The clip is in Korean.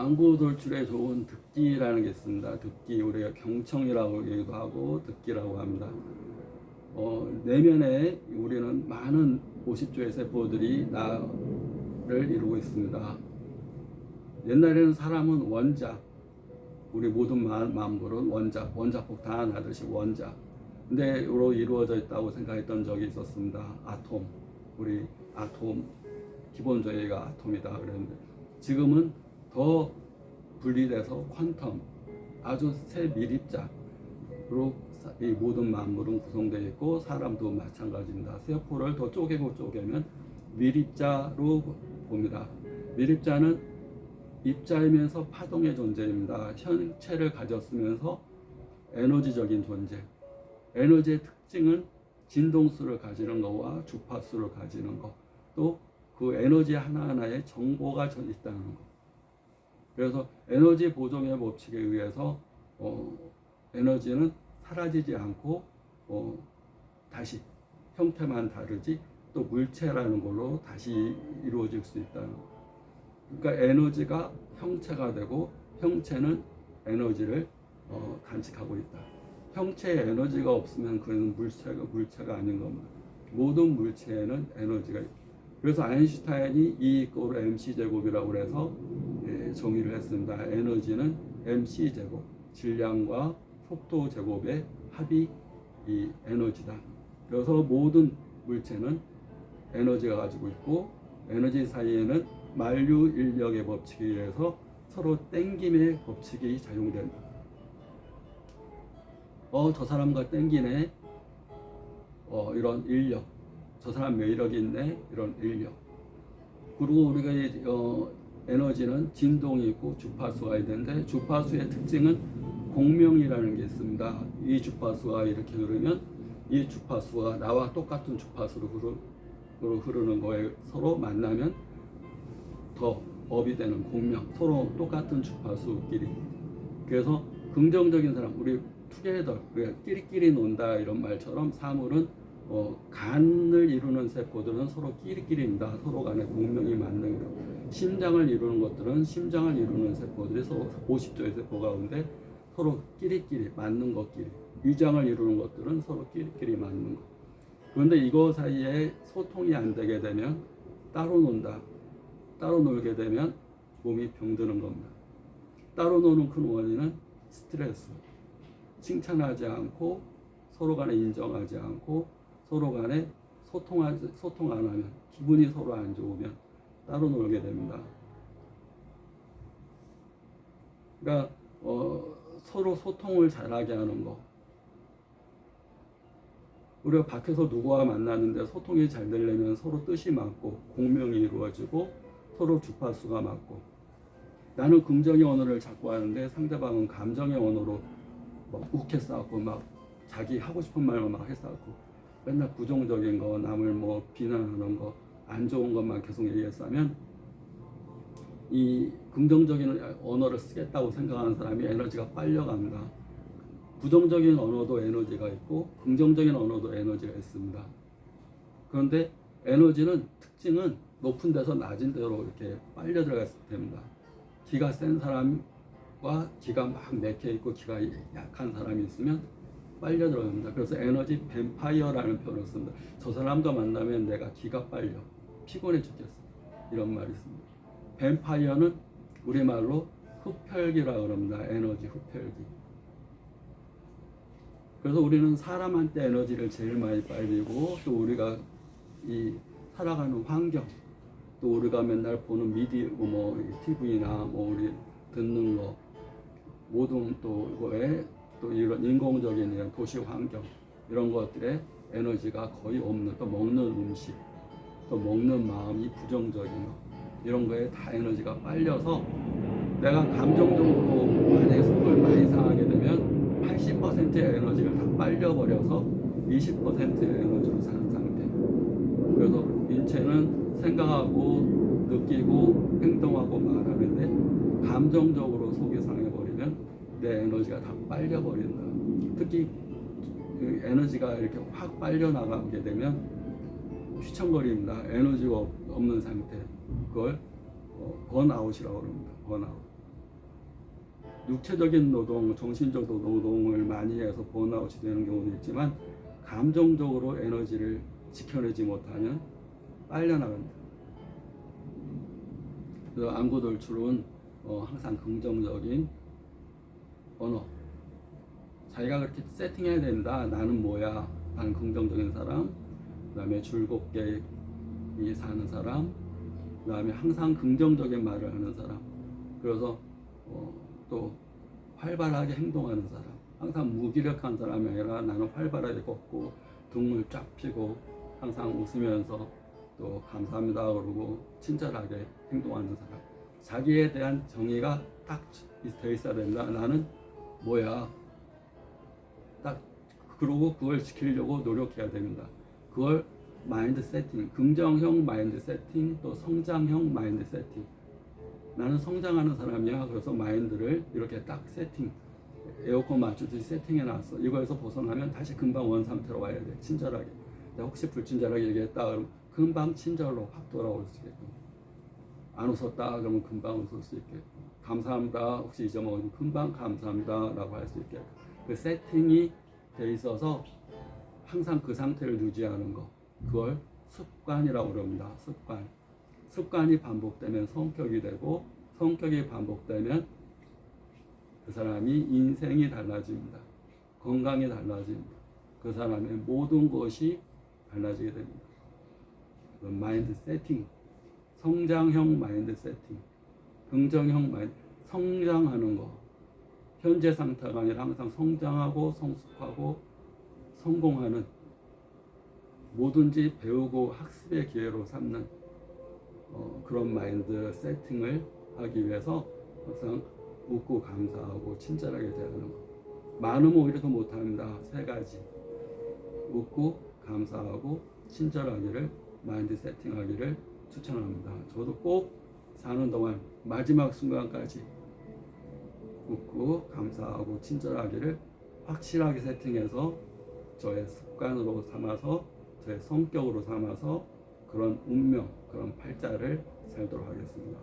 안구 돌출에 좋은 듣기라는 게 있습니다. 듣기 우리가 경청이라고 얘기도 하고 듣기라고 합니다. 어, 내면에 우리는 많은 50조의 세포들이 나를 이루고 있습니다. 옛날에는 사람은 원자, 우리 모든 마- 만물은 원자, 원자폭 다 하나듯이 원자. 근데로 이루어져 있다고 생각했던 적이 있었습니다. 아톰, 우리 아톰, 기본 저희가 아톰이다 그랬는데 지금은 더 분리돼서 퀀텀, 아주 새 사- 이 모든 만물은 구성되어 있고 사람도 마찬가지입니다. 세포를 더 쪼개고 쪼개면 밀입자로 봅니다. 밀입자는 입자이면서 파동의 존재입니다. 현체를 가졌으면서 에너지적인 존재. 에너지의 특징은 진동수를 가지는 것과 주파수를 가지는 것. 또 그 에너지 하나하나에 정보가 전 있다는 것. 그래서 에너지 보존의 법칙에 의해서 어, 에너지는 사라지지 않고 어, 다시 형태만 다르지 또 물체라는 걸로 다시 이루어질 수 있다는 것. 그러니까 에너지가 형체가 되고 형체는 에너지를 어, 간직하고 있다. 형체에 에너지가 없으면 그는 물체가 물체가 아닌 겁니다. 모든 물체에는 에너지가 있다. 그래서 아인슈타인이 E 이꼴 mc 제곱이라고 예, 정의를 했습니다. 에너지는 mc 제곱, 질량과 속도 제곱의 합이 이 에너지다. 그래서 모든 물체는 에너지가 가지고 있고 에너지 사이에는 만류 인력의 법칙에 의해서 서로 땡김의 법칙이 작용된다. 어, 저 사람과 땡기네. 어, 이런 인력. 저 사람 매력이 있네. 이런 인력. 그리고 우리가 이, 어, 에너지는 진동이 있고 주파수가 있는데 주파수의 특징은 공명이라는 게 있습니다. 이 주파수가 이렇게 흐르면 이 주파수가 나와 똑같은 주파수로 흐르, 흐르는 거에 서로 만나면 더 업이 되는 공명 서로 똑같은 주파수끼리 그래서 긍정적인 사람 우리 투게더 우리가 끼리끼리 논다 이런 말처럼 사물은 어, 간을 이루는 세포들은 서로 끼리끼리입니다 서로 간에 공명이 맞는 거 심장을 이루는 것들은 심장을 이루는 세포들이 서로 50조의 세포 가운데 서로 끼리끼리 맞는 것끼리 위장을 이루는 것들은 서로 끼리끼리 맞는 것 그런데 이거 사이에 소통이 안 되게 되면 따로 논다 따로 놀게 되면 몸이 병드는 겁니다. 따로 노는 큰 원인은 스트레스. 칭찬하지 않고 서로 간에 인정하지 않고 서로 간에 소통하지, 소통 안 하면 기분이 서로 안 좋으면 따로 놀게 됩니다. 그러니까 어, 서로 소통을 잘하게 하는 거. 우리가 밖에서 누구와 만나는데 소통이 잘 되려면 서로 뜻이 맞고 공명이 이루어지고 서로 주파수가 맞고 나는 긍정의 언어를 자꾸 하는데 상대방은 감정의 언어로 막 욱해싸고 막 자기 하고 싶은 말만 막 해싸고 맨날 부정적인 거 남을 뭐 비난하는 거 안 좋은 것만 계속 얘기했으면 이 긍정적인 언어를 쓰겠다고 생각하는 사람이 에너지가 빨려갑니다. 부정적인 언어도 에너지가 있고 긍정적인 언어도 에너지가 있습니다. 그런데 에너지는 특징은 높은 데서 낮은 데로 이렇게 빨려 들어갔을 됩니다. 기가 센 사람과 기가 막 맥혀 있고 기가 약한 사람이 있으면 빨려 들어갑니다. 그래서 에너지 뱀파이어라는 표현을 씁니다. 저 사람과 만나면 내가 기가 빨려 피곤해 죽겠어. 이런 말이 있습니다. 뱀파이어는 우리말로 흡혈귀라 그럽니다. 에너지 흡혈귀. 그래서 우리는 사람한테 에너지를 제일 많이 빨리고 또 우리가 이 살아가는 환경 또 우리가 맨날 보는 미디어 뭐 TV나 뭐 우리 듣는 거 모든 또 이거에 또 이런 인공적인 이런 도시 환경 이런 것들에 에너지가 거의 없는 또 먹는 음식 또 먹는 마음이 부정적인 거 이런 거에 다 에너지가 빨려서 내가 감정적으로 만약에 속을 많이 상하게 되면 80%의 에너지를 다 빨려버려서 20%의 에너지로 사는 상태. 그래서 인체는 생각하고 느끼고 행동하고 말하는데 감정적으로 상해버리면 내 에너지가 다 빨려버린다. 특히 그 에너지가 이렇게 확 빨려 나가게 되면 휘청거립니다. 에너지가 없- 없는 상태. 그걸 어, 번아웃이라고 합니다. 번아웃. 육체적인 노동, 정신적 노동을 많이 해서 번아웃이 되는 경우도 있지만 감정적으로 에너지를 지켜내지 못하면 빨려나간다. 그 안구 돌출은 어, 항상 긍정적인 언어. 자기가 그렇게 세팅해야 된다. 나는 뭐야? 나는 긍정적인 사람. 그 다음에 즐겁게 이 사는 사람. 그 다음에 항상 긍정적인 말을 하는 사람. 그래서 어, 또 활발하게 행동하는 사람. 항상 무기력한 사람이 아니라 나는 활발하게 걷고 등을 쫙 펴고 항상 웃으면서 또 감사합니다 그러고 친절하게 행동하는 사람. 자기에 대한 정의가 딱돼 있어야 된다. 나는 뭐야? 딱 그러고 그걸 지키려고 노력해야 됩니다. 그걸 마인드 세팅, 긍정형 마인드 세팅, 또 성장형 마인드 세팅. 나는 성장하는 사람이야. 그래서 마인드를 이렇게 딱 세팅, 에어컨 맞추듯이 세팅해 놨어. 이거에서 벗어나면 다시 금방 원 상태로 와야 돼. 친절하게. 내가 혹시 불친절하게 얘기했다 그러면 금방 친절로 확 돌아올 수 있게끔. 안 웃었다 그러면 금방 웃을 수 있게끔. 감사합니다. 혹시 잊어먹으면 금방 감사합니다 라고 할 수 있게끔. 그 세팅이 돼 있어서 항상 그 상태를 유지하는 거. 그걸 습관이라고 그럽니다. 습관. 습관이 반복되면 성격이 되고 성격이 반복되면 그 사람이 인생이 달라집니다. 건강이 달라집니다. 그 사람의 모든 것이 달라지게 됩니다. 그 마인드 세팅, 성장형 마인드 세팅, 긍정형 성장하는 거. 현재 상태가 아니라 항상 성장하고 성숙하고 성공하는 뭐든지 배우고 학습의 기회로 삼는 어, 그런 마인드 세팅을 하기 위해서 항상 웃고 감사하고 친절하게 대하는 것. 많으면 오히려 더 못합니다. 세 가지. 웃고 감사하고 친절하기를 마인드 세팅하기를 추천합니다. 저도 꼭 사는 동안 마지막 순간까지 웃고 감사하고 친절하기를 확실하게 세팅해서 저의 습관으로 삼아서 저의 성격으로 삼아서 그런 운명, 그런 팔자를 살도록 하겠습니다.